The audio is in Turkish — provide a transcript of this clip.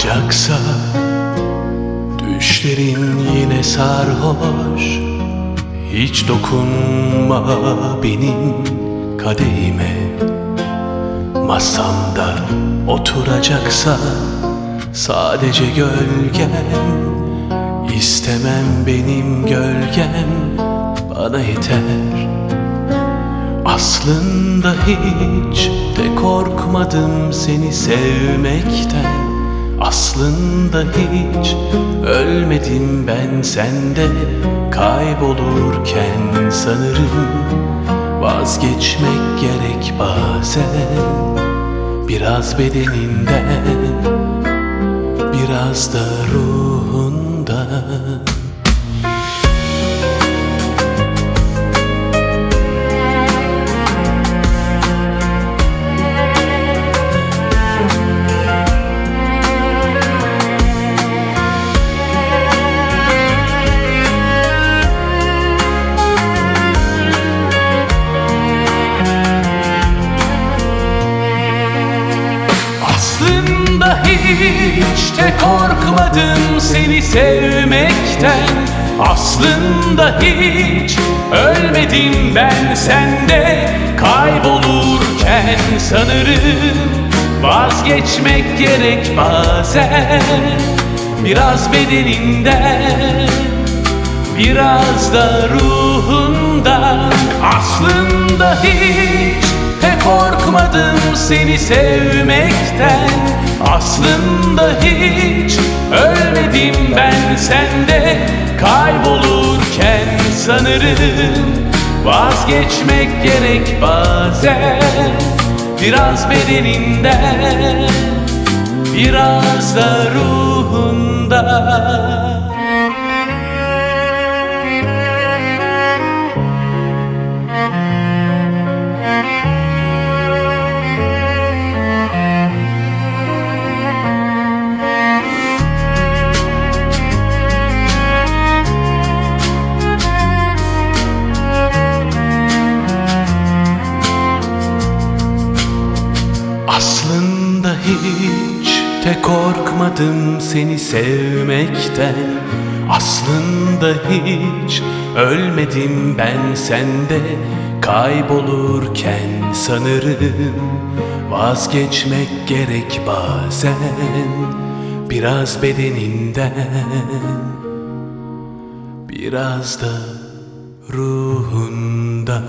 Olacaksa düşlerin yine sarhoş. Hiç dokunma benim kadehime. Masamda oturacaksa sadece gölgem İstemem benim gölgem bana yeter. Aslında hiç de korkmadım seni sevmekten. Aslında hiç ölmedim ben sende. Kaybolurken sanırım Vazgeçmek gerek bazen. Biraz bedeninden Biraz da ruhundan Aslında hiç de korkmadım seni sevmekten. Aslında hiç ölmedim ben sende. Kaybolurken sanırım vazgeçmek gerek bazen. Biraz bedeninden Biraz da ruhundan. Aslında hiç korkmadım seni sevmekten. Aslında hiç ölmedim ben sende. Kaybolurken sanırım Vazgeçmek gerek bazen. Biraz bedeninden Biraz da ruhundan Aslında hiç de korkmadım seni sevmekten. Aslında hiç ölmedim ben sende. Kaybolurken sanırım Vazgeçmek gerek bazen. Biraz bedeninden Biraz da ruhundan